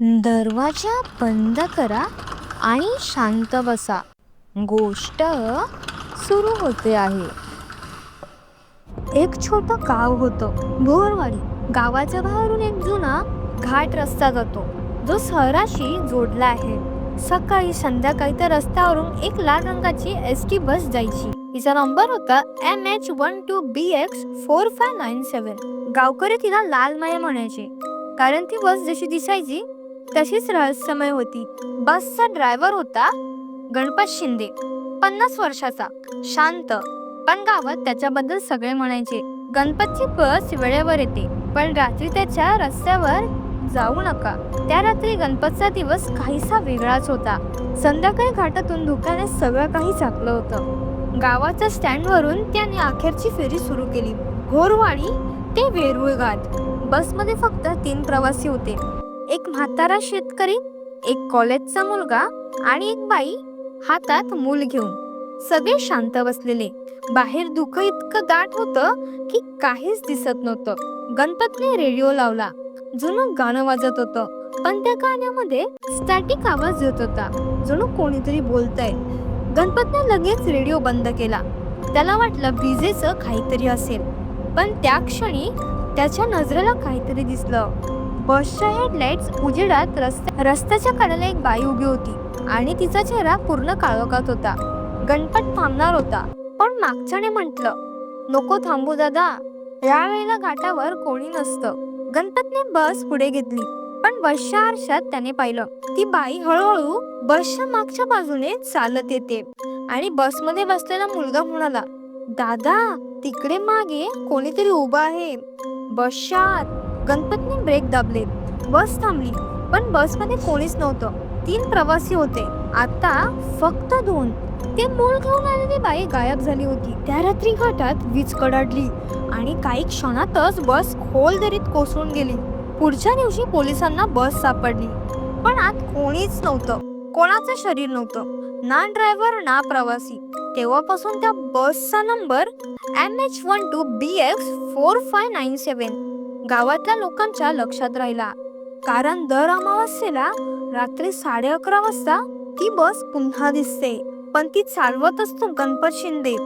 दरवाजा बंद करा आणि शांत बसा. गोष्ट सुरू होते आहे. एक छोट गाव होतं भोरवाडी. गावाच्या बाहेरून एक जुना घाट रस्ता जातो. जो शहराशी जोडला आहे. सकाळी संध्याकाळी त्या रस्त्यावरून एक लाल रंगाची एस टी बस जायची. तिचा नंबर होता M H one two B X four five nine seven गावकरी तिला लाल माया म्हणायचे. कारण ती बस जशी दिसायची तशीच रहस्यमय होती. बसचा ड्रायव्हर होता गणपत शिंदे. पन्नास वर्षाचा शांत. पण गावात त्याच्याबद्दल सगळे म्हणायचे. गणपतची बस वेळेवर येते पण रात्री त्याच्या रस्त्यावर जाऊ नका. त्या रात्री गणपतचा दिवस काहीसा वेगळाच होता. संध्याकाळी घाटातून धुक्याने सगळं काही झाकलं होतं. गावाच्या स्टँडवरून त्याने अखेरची फेरी सुरू केली. घोरवाडी ते वेरुळ घाट बसमध्ये फक्त तीन प्रवासी होते. एक म्हातारा शेतकरी एक कॉलेजचा मुलगा आणि एक बाई हातात मूल घेऊन सगळे शांत बसलेले. बाहेर दुःख इतकं दाट होतं की काहीच दिसत नव्हतं. गणपतने रेडिओ लावला. जुनं गाणं वाजत होतं पण त्या गाण्यामध्ये स्टॅटिक आवाज येत होता. जणू कोणीतरी बोलतंय. गणपतने लगेच रेडिओ बंद केला. त्याला वाटलं विजेचं काहीतरी असेल. पण त्या क्षणी त्याच्या नजरेला काहीतरी दिसलं. बसच्या हेडलाईट्स उजेडात रस्त्या रस्त्याच्या कडेला एक बाई उभी होती आणि तिचा चेहरा पूर्ण काळोखात होता. गणपत थांबणार होता पण मागच्याने म्हटलं नको थांबू दादा या वेळेला घाटावर कोणी नसतं. गणपतने बस पुढे घेतली पण बसच्या आरशात त्याने पाहिलं ती बाई हळूहळू बसच्या मागच्या बाजूने चालत येते आणि बसमध्ये बसलेला मुलगा म्हणाला दादा तिकडे मागे कोणीतरी उभा आहे. बसच्या आत गणपतीने ब्रेक दाबले. बस थांबली पण बसमध्ये कोणीच नव्हतं. तीन प्रवासी होते. आता फक्त दोन. ते मूल घेऊन आलेली बाई गायब झाली होती. त्या रात्री घाटात वीज कडाडली आणि काही क्षणातच बस खोल दरीत कोसळून गेली. पुढच्या दिवशी पोलिसांना बस सापडली. पण आत कोणीच नव्हतं. कोणाचं शरीर नव्हतं. ना ड्रायव्हर ना प्रवासी. तेव्हापासून त्या बसचा number M H one two B X four five nine seven गावातल्या लोकांच्या लक्षात राहिला. कारण दर अमावस्येला रात्री साडे अकरा वाजता ती बस पुन्हा दिसते. पण ती चालवत असतो गणपत शिंदे.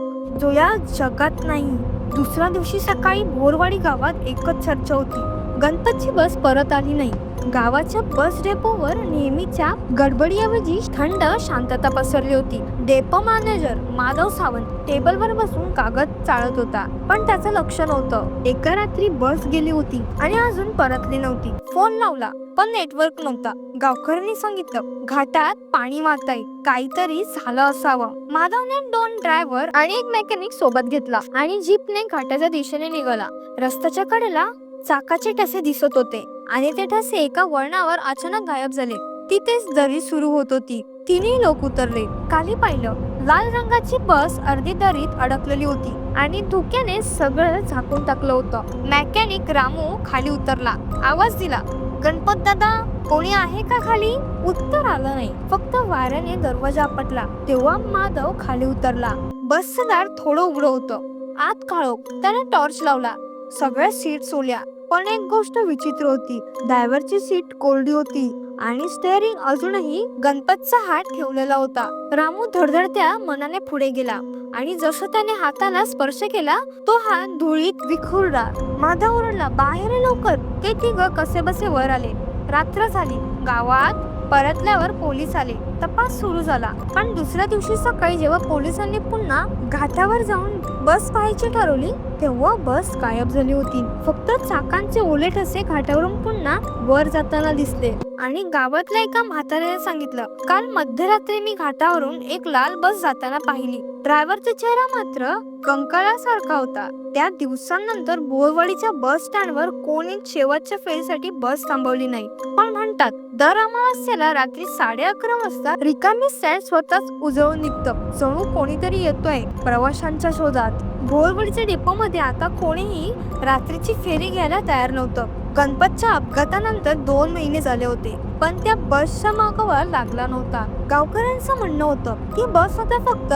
जो या जगात नाही. दुसऱ्या दिवशी सकाळी भोरवाडी गावात एकच चर्चा होती. गणपतची बस परत आली नाही. गावाच्या बस डेपोवर नेहमीच्या गडबडीऐवजी थंड शांतता पसरली होती. डेपो मॅनेजर माधव सावंत टेबलवर बसून कागद चाळत होता पण त्याचं लक्ष नव्हतं. एका रात्री बस गेली होती आणि अजून परतली नव्हती. फोन लावला पण नेटवर्क नव्हता. गावकऱ्यांनी सांगितलं घाटात पाणी वाहतय. काहीतरी झालं असावं. माधवने दोन ड्रायव्हर आणि एक मेकॅनिक सोबत घेतला आणि जीपने घाटाच्या दिशेने निघाला. रस्त्याच्या कडेला चाकाचे ठसे दिसत होते. आणि ते ठसे एका वळणावर अचानक गायब झाले. तिथेच दरी सुरू होत होती. तिन्ही लोक उतरले. खाली पाहिलं. लाल रंगाची बस अर्धी दरीत अडकलेली होती आणि धुक्याने सगळं झाकून टाकलं होतं. मेकॅनिक रामू खाली उतरला. आवाज दिला गणपत दादा कोणी आहे का खाली? उत्तर आलं नाही. फक्त वाऱ्याने दरवाजा पटला तेव्हा माधव खाली उतरला. बसदार दार थोडं उघडं होतं. आत काळोख. त्याने टॉर्च लावला. सगळ्या सीट ओल्या. पण एक गोष्ट विचित्र होती. ड्रायव्हरची सीट कोरडी होती आणि स्टेअरिंग अजूनही गणपतचा हात ठेवलेला होता. रामू धडधडत्या मनाने पुढे गेला आणि जसं त्याने हाताला स्पर्श केला तो हात धुळीत विखुरला. माधव ओरडला बाहेर लवकर. ते तिघ कसे बसे वर आले. रात्र झाली. गावात परतल्यावर पोलीस आले. तपास सुरू झाला. पण दुसऱ्या दिवशी सकाळी जेव्हा पोलिसांनी पुन्हा घाटावर जाऊन बस पाहायची ठरवली तेव्हा बस गायब झाली होती. फक्त चाकांचे ओले ठसे घाटावरून पुन्हा वर जाताना दिसले. आणि गावातल्या एका म्हाताऱ्याने सांगितलं काल मध्यरात्री मी घाटावरून एक लाल बस जाताना पाहिली. ड्रायव्हरचा चेहरा मात्र कंकाळासारखा होता. त्या दिवसांनंतर बोरवाडीच्या बस स्टँडवर कोणी शेवटच्या फेरीसाठी बस थांबवली नाही. पण म्हणतात दर अमावस्येला रात्री साडे अकरा वाजता रिकामी स्टँड स्वतःच उजळून निघतं. जणू कोणीतरी येतोय प्रवाशांच्या शोधात. बोरवाडीच्या डेपोमध्ये आता कोणीही रात्रीची फेरी घ्यायला तयार नव्हतं. गणपतच्या अपघातानंतर दोन महिने झाले होते पण त्या बसच्या मागावर लागला नव्हता. गावकऱ्यांचं म्हणणं होतं की बस आता फक्त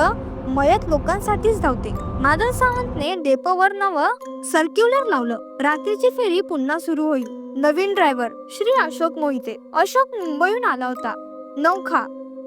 मयत लोकांसाठीच धावते. माधव सावंतने डेपोवर नवं सर्क्युलर लावलं. रात्रीची फेरी पुन्हा सुरू होईल. नवीन ड्रायव्हर श्री अशोक मोहिते. अशोक मुंबईहून आला होता. नौखा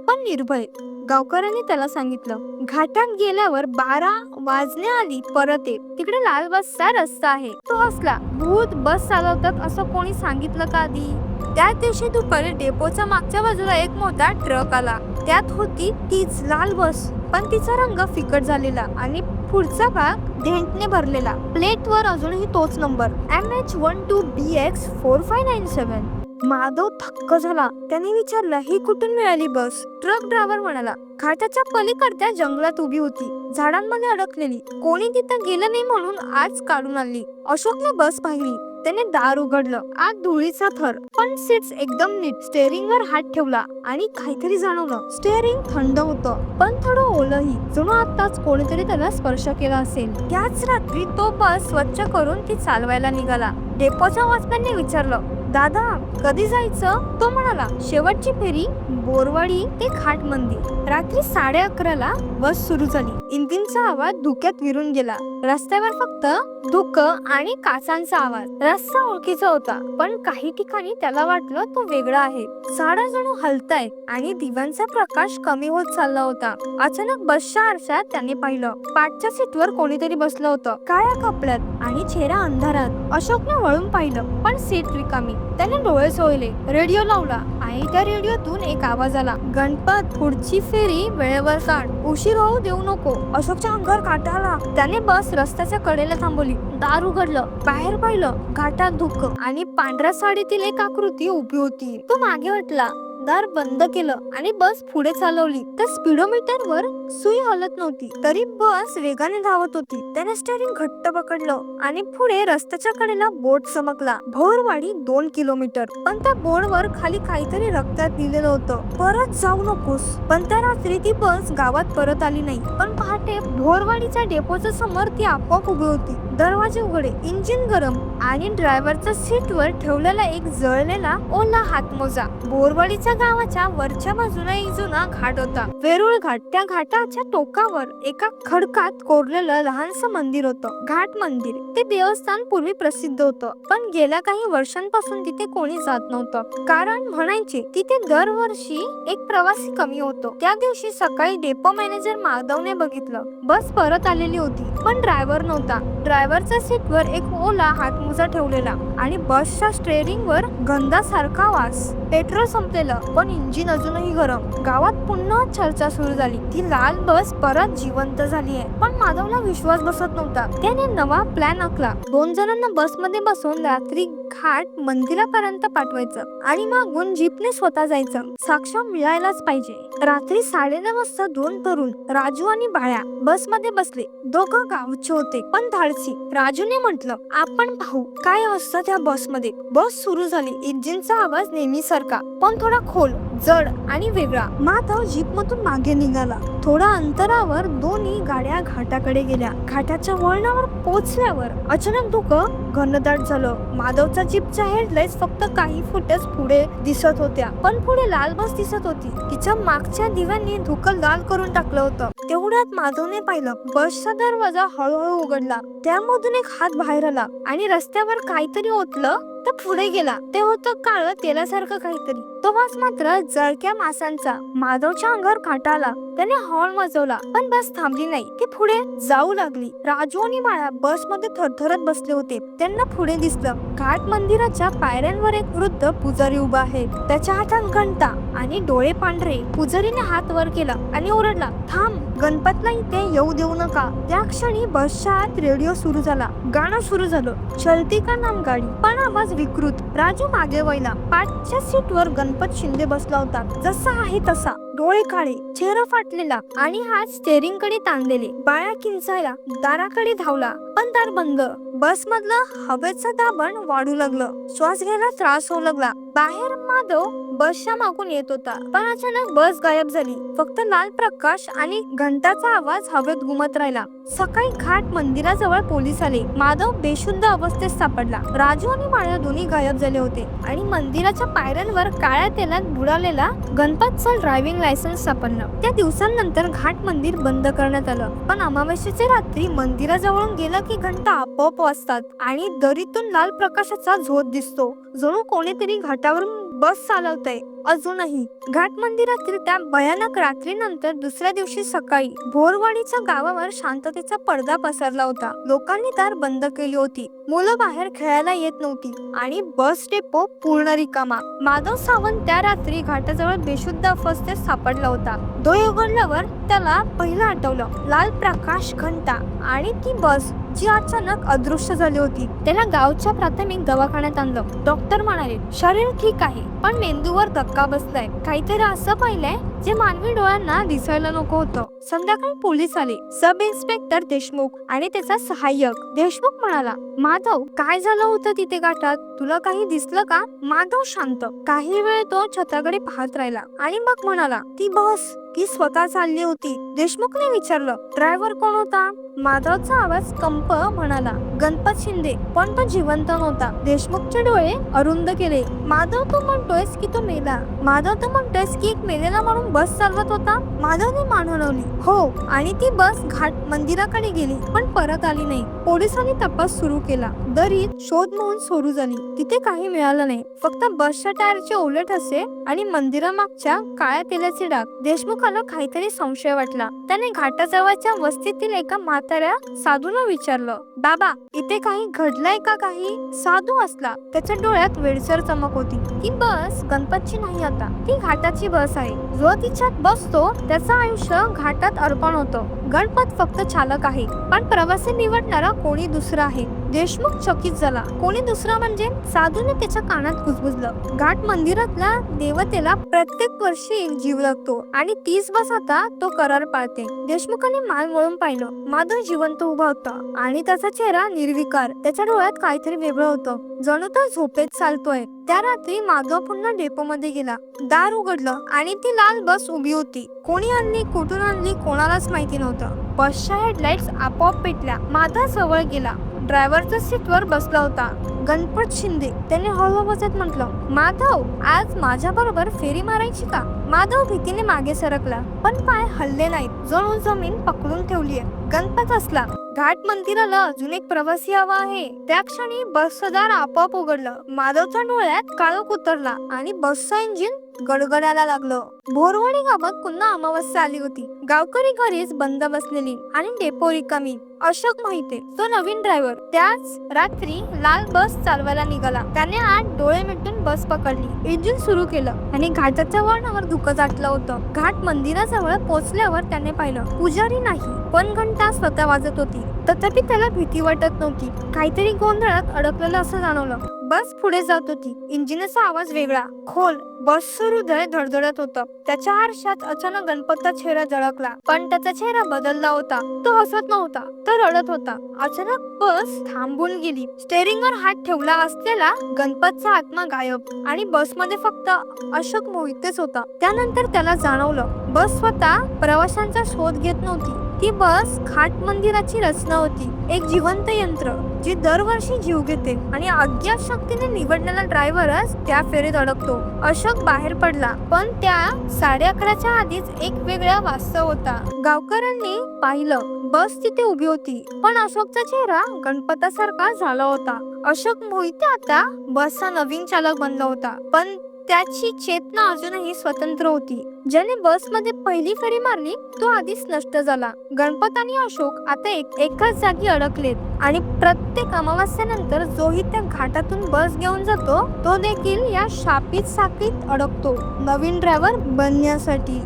पण निर्भय. गावकऱ्यांनी त्याला सांगितलं घाटात गेल्यावर बारा वाजणे आली परत ये. तिकडे लाल बसचा रस्ता आहे. तो असला भूत बस चालवतात असं कोणी सांगितलं का आधी? त्या दिवशी दुपारी डेपोच्या मागच्या बाजूला एक मोठा ट्रक आला. त्यात होती तीच लाल बस पण तिचा रंग फिकट झालेला आणि पुढचा भाग ढेंटने भरलेला. प्लेटवर अजूनही तोच number. M H one two B X four five nine seven Madhav थक्क झाला. त्याने विचारलं ही कुठून मिळाली बस? ट्रक ड्रायव्हर म्हणाला घाटाच्या पलीकडच्या जंगलात उभी होती. झाडांमध्ये अडकलेली. कोणी तिथं गेलं नाही म्हणून आज काढून आणली. अशोकने बस पाहिली. त्याने दार उघडलं. आत धुळीचा थर. पण सीट्स एकदम नीट. स्टेअरिंग वर हात ठेवला आणि काहीतरी जाणवलं. स्टेअरिंग थंड होतं. पण थोडं ओलही. जणू आताच कोणीतरी त्याला स्पर्श केला असेल. त्याच रात्री तो बस स्वच्छ करून ती चालवायला निघाला. डेपोच्या वॉचमॅनने विचारलं दादा कधी जायचं? तो म्हणाला शेवटची फेरी बोरवाडी ते खाट मंदिर रात्री साडे अकराला बस सुरू झाली. इंजिनचा आवाज धुक्यात विरून गेला. रस्त्यावर फक्त धुक आणि काचांचा आवाज. रस्ता ओळखीचा होता पण काही ठिकाणी त्याला वाटलं तो वेगळा आहे. साडा जणू हलताय आणि दिव्यांचा प्रकाश कमी होत चालला होता. अचानक बसच्या आरशात त्याने पाहिलं पाठच्या सीटवर कोणीतरी बसलं होतं. काळ्या कपड्यात आणि चेहरा अंधारात. अशोकने वळून पाहिलं पण सीट रिकामी. त्याने डोळे सोयले. रेडिओ लावला आणि त्या रेडिओतून एक आवाज आला. गणपत पुढची फेरी वेळेवर काढ. उशीर होऊ देऊ नको. अशोकच्या अंगावर काटा आला. त्याने बस रस्त्याच्या कडेला थांबवली. दार उघडलं. बाहेर पाहिलं घाटात धुक. आणि पांढऱ्या साडीतील एक आकृती उभी होती. तो मागे वाटला दार बंद केलं आणि बस पुढे चालवली. तर स्पीडोमीटर वर सुई हलत नव्हती तरी बस वेगाने धावत होती. त्याने स्टेअरिंग घट्ट पकडलं आणि पुढे रस्त्याच्या कडेला बोट चमकला. भोरवाडी दोन किलोमीटर. पण त्या बोर्डवर खाली काहीतरी रक्तात लिहिलेलं होतं. परत जाऊ नकोस. पण त्या रात्री ती बस गावात परत आली नाही. पण पहाटे भोरवाडीच्या डेपोच्या समोर ती आपोआप उभी होती. दरवाजे उघडे इंजिन गरम आणि ड्रायव्हरच्या सीटवर ठेवलेला एक जळलेला ओला हातमोजा. भोरवाडीच्या बोरवाडीच्या गावाच्या वरच्या बाजूला एक जुना घाट होता. वेरुळ घाट. त्या घाटाच्या टोकावर एका खडकात कोरलेलं लहानसं मंदिर होतं. घाट मंदिर. ते देवस्थान पूर्वी प्रसिद्ध होतं. पण गेल्या काही वर्षांपासून तिथे कोणी जात नव्हतं. कारण म्हणायचे तिथे दरवर्षी एक प्रवासी कमी होतो. त्या दिवशी सकाळी डेपो मॅनेजर माधवने बघितलं. बस परत आलेली होती पण ड्रायव्हर नव्हता. ड्रायव्हरच्या सीटवर एक ओला हातमोजा ठेवलेला आणि बसच्या स्टेअरिंग वर गंधासारखा वास. पेट्रोल संपलेलं. पण इंजिन अजूनही गरम. गावात पुन्हा चर्चा सुरू झाली. ती लाल बस परत जिवंत झाली आहे. पण माधवला विश्वास बसत नव्हता. त्याने नवा प्लॅन आखला. दोन जणांना बसमध्ये बसून रात्री खाट मंदिरापर्यंत पाठवायचं आणि मागून जीपने स्वतः जायचं. साक्ष मिळायलाच पाहिजे. रात्री साडेनऊ वाजता दोन तरुण राजू आणि बाळ्या बसमध्ये बसले. दोघं गावचे होते पण धाडसी. राजूने म्हटलं आपण पाहू. काय असतं त्या बसमध्ये? बस सुरू झाली. इंजिनचा आवाज नेहमी सारखा पण थोडा खोल. जड आणि वेगळा. माधव जीपमधून मागे निघाला. थोडा अंतरावर दोन्ही गाड्या घाटाकडे गेल्या. घाटाच्या वळणावर पोचल्यावर अचानक धुकं घनदाट झालं. माधवचा जीपच्या हेडलाईट फक्त काही फुटच पुढे दिसत होत्या. पण पुढे लाल बस दिसत होती. तिच्या मागच्या दिव्यांनी धुकं लाल करून टाकलं होतं. तेवढ्यात माधवने पाहिलं बसचा दरवाजा हळूहळू उघडला. त्यामधून एक हात बाहेर आला आणि रस्त्यावर काहीतरी ओतलं तर पुढे गेला. ते होतं काळ तेलासारखं काहीतरी. तो मात्र जळक्या मासांचा. माधवच्या अंगावर काटा आला. त्याने हॉर्न वाजवला पण बस थांबली नाही. ती पुढे जाऊ लागली. राजू आणि माळा बसमध्ये थरथरत बसले होते. त्यांना पुढे दिसलं. घाट मंदिराच्या पायऱ्यांवर एक वृद्ध पुजारी उभा आहे. त्याच्या हातात घंटा आणि डोळे पांढरे. पुजारीने हात वर केला आणि ओरडला थांब गणपतला इथे येऊ देऊ नका. त्या क्षणी बसच्या आत रेडिओ सुरू झाला. गाणं सुरू झालं. चलती का नाम गाडी पण आवाज विकृत. राजू मागे वळला. पाठच्या सीटवर गणपत शिंदे बसला होता. जसा आहे तसा. डोळे काळे चेहरा फाटलेला आणि हात स्टेअरिंगकडे ताणलेले. बाळा किंचायला दाराकडे धावला. पण बंद. बस मधलं हवेचं दाबण वाढू लागलं. श्वास घ्यायला त्रास होऊ लागला. बाहेर माधव बसच्या मागून येत होता. पण अचानक बस गायब झाली. फक्त लाल प्रकाश आणि घंटाचा आवाज हवेत घुमत राहिला. सकाळी घाट मंदिराजवळ पोलीस आले. माधव बेशुद्ध अवस्थेत सापडला. राजू आणि माळ्या दोन्ही गायब झाले होते. आणि मंदिराच्या पायऱ्यांवर काळ्या तेलात बुडालेला गणपतचं ड्रायव्हिंग लायसन्स सापडलं. त्या दिवसांनंतर घाट मंदिर बंद करण्यात आलं. पण अमावस्येच्या रात्री मंदिराजवळून गेलं की घंटा आपोआप वाजतात आणि दरीतून लाल प्रकाशाचा झोत दिसतो. जणू कोणीतरी घाटावरून बस चालवतंय. अजूनही घाट मंदिरातील त्या भयानक रात्रीनंतर दुसऱ्या दिवशी सकाळी भोरवाडीच्या गावावर शांततेचा पडदा पसरला होता. लोकांनी दार बंद केली होती. मुलं बाहेर खेळायला येत नव्हती आणि बस डेपो पूर्ण रिकामा. माधव सावंत त्या रात्री घाटाजवळ बेशुद्ध अवस्थेत सापडला होता. डोळे उघडल्यावर त्याला पहिलं आठवलं. लाल प्रकाश घंटा आणि ती बस जी अचानक अदृश्य झाली होती. त्याला गावच्या प्राथमिक दवाखान्यात आणलं. डॉक्टर म्हणाले शरीर ठीक आहे पण मेंदूवर धक्का बसलाय. काहीतरी असं पाहिलंय. जे मानवी डोळ्यांना दिसायला नको होतं. संध्याकाळी पोलीस आले. सब इन्स्पेक्टर देशमुख आणि त्याचा सहाय्यक देशमुख म्हणाला माधव काय झालं होतं तिथे गाठात तुला काही दिसलं का? माधव शांत. काही वेळ तो छताकडे पाहत राहिला आणि मग म्हणाला ती बस ती स्वतः चालली होती. देशमुखने विचारलं ड्रायव्हर कोण होता? माधवचा आवाज कंप म्हणाला गणपत शिंदे पण तो जिवंत नव्हता. देशमुखचे डोळे अरुंद केले. माधव तू म्हणतोयस की तो मेला. माधव तू म्हणतोयस की एक मेलेला म्हणून बस चालवत होता माधवने मान हलवली हो आणि ती बस घाट मंदिराकडे गेली पण परत आली नाही. पोलिसांनी तपास सुरू केला. दरीत शोध मोहन सुरू झाली. तिथे काही मिळालं नाही. फक्त बसच्या टायरचे ओले ठसे आणि मंदिरामागच्या काळ्या तेलाचे डाग. देशमुखाला काहीतरी संशय वाटला. त्याने घाटाजवळच्या वस्तीतील एका म्हाताऱ्या साधूला विचारलं बाबा इथे काही घडलंय का काही? साधू असला त्याच्या डोळ्यात वेडसर चमक होती. ती बस गणपतची नाही आता. ती घाटाची बस आहे. जो तिच्यात बसतो त्याचं आयुष्य घाटात अर्पण होतं. गणपत फक्त चालक आहे पण प्रवासी निवडणारा कोणी दुसरा आहे? देशमुख चकित झाला. कोणी दुसरा म्हणजे साधूने त्याच्या कानात कुजबुजलं. घाट मंदिरातल्या देवतेला प्रत्येक वर्षी एक जीव लागतो आणि तीच बस आता तो करार पाळते. देशमुखाने मान वळून पाहिलं. माधव जिवंत उभा होता आणि त्याचा चेहरा निर्विकार. त्याच्या डोळ्यात काहीतरी वेगळं होतं. जणू तो झोपेत चालतोय. त्या रात्री माधव पुन्हा डेपो मध्ये गेला. दार उघडलं आणि ती लाल बस उभी होती. कोणी आणली कुठून आणली कोणालाच माहिती नव्हतं. बसच्या हेडलाईट्स आपोआप पेटल्या. माधव जवळ गेला. ड्रायव्हरच्या सीटवर बसला होता. गणपत शिंदे त्याने हळू बसत म्हटलं माधव आज माझ्या बरोबर फेरी मारायची का? माधव भीतीने मागे सरकला. पण पाय हल्ले नाहीत. जणू जमीन पकडून ठेवली गणपत असला घाट मंदिराला अजून एक प्रवासी हवा आहे. त्या क्षणी बसचं दार आपोआप उघडलं. माधवच्या डोळ्यात काळोख उतरला आणि बसचं इंजिन गडगडायला लागलं. भोरवडी गावात पुन्हा अमावस्या आली होती. गावकरी घरीच बंद बसलेली आणि डेपो रिकामी अशोक माहिते तो नवीन ड्रायव्हर त्याच रात्री लाल बस चालवायला निघाला. त्याने आज डोळे मिटून बस पकडली. इंजिन सुरू केलं आणि घाटाच्या वळणावर धुकं जाटलं होतं. घाट मंदिराजवळ पोहोचल्यावर त्याने पाहिलं पुजारी नाही. पण घंटा स्वतः वाजत होती. तथापि त्याला भीती वाटत नव्हती. काहीतरी गोंधळात अडकलेलं असं जाणवलं. बस पुढे जात होती. इंजिनचा आवाज वेगळा. खोल बसचं हृदय धडधडत होतं. त्याच्या आरशात अचानक गणपतचा चेहरा झळकला. पण त्याचा चेहरा बदलला होता. तो हसत नव्हता. तो रडत होता. अचानक बस थांबून गेली. स्टेरिंगवर हात ठेवला असलेला गणपतचा आत्मा गायब आणि बसमध्ये फक्त अशोक मोहितेच होता. त्यानंतर त्याला जाणवलं. बस स्वतः प्रवाशांचा शोध घेत नव्हती. ती बस खाट मंदिराची रचना होती. एक जिवंत यंत्र जी दरवर्षी जीव घेते आणि अज्ञात शक्तीने निवडलेला ड्रायव्हरच त्या फेरीत अडकतो. अशोक बाहेर पडला पण त्या साडे अकराच्या आधीच एक वेगळा वास्तव होता. गावकऱ्यांनी पाहिलं बस तिथे उभी होती पण अशोकचा चेहरा गणपतासारखा झाला होता. अशोक मोहिते आता बसचा नवीन चालक बनला होता पण त्याची चेतना अजूनही स्वतंत्र होती ज्याने बसमध्ये पहिली फेरी मारली तो आधीच नष्ट झाला. गणपत आणि अशोक आता एक एकाच जागी अडकलेत आणि प्रत्येक अमावास्यानंतर जोही त्या घाटातून बस घेऊन जातो तो देखील या शापित साखळीत अडकतो. नवीन ड्रायव्हर बनण्यासाठी.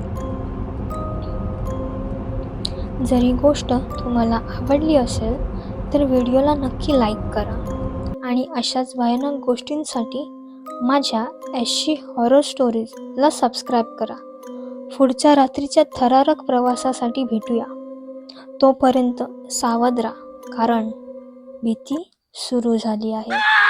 जर ही गोष्ट तुम्हाला आवडली असेल तर व्हिडिओला नक्की लाईक करा. आणि अशाच भयानक गोष्टींसाठी माझ्या एशी हॉरर स्टोरीजला सबस्क्राईब करा. पुढच्या रात्रीच्या थरारक प्रवासासाठी भेटूया. तोपर्यंत सावध राहा कारण भीती सुरू झाली आहे.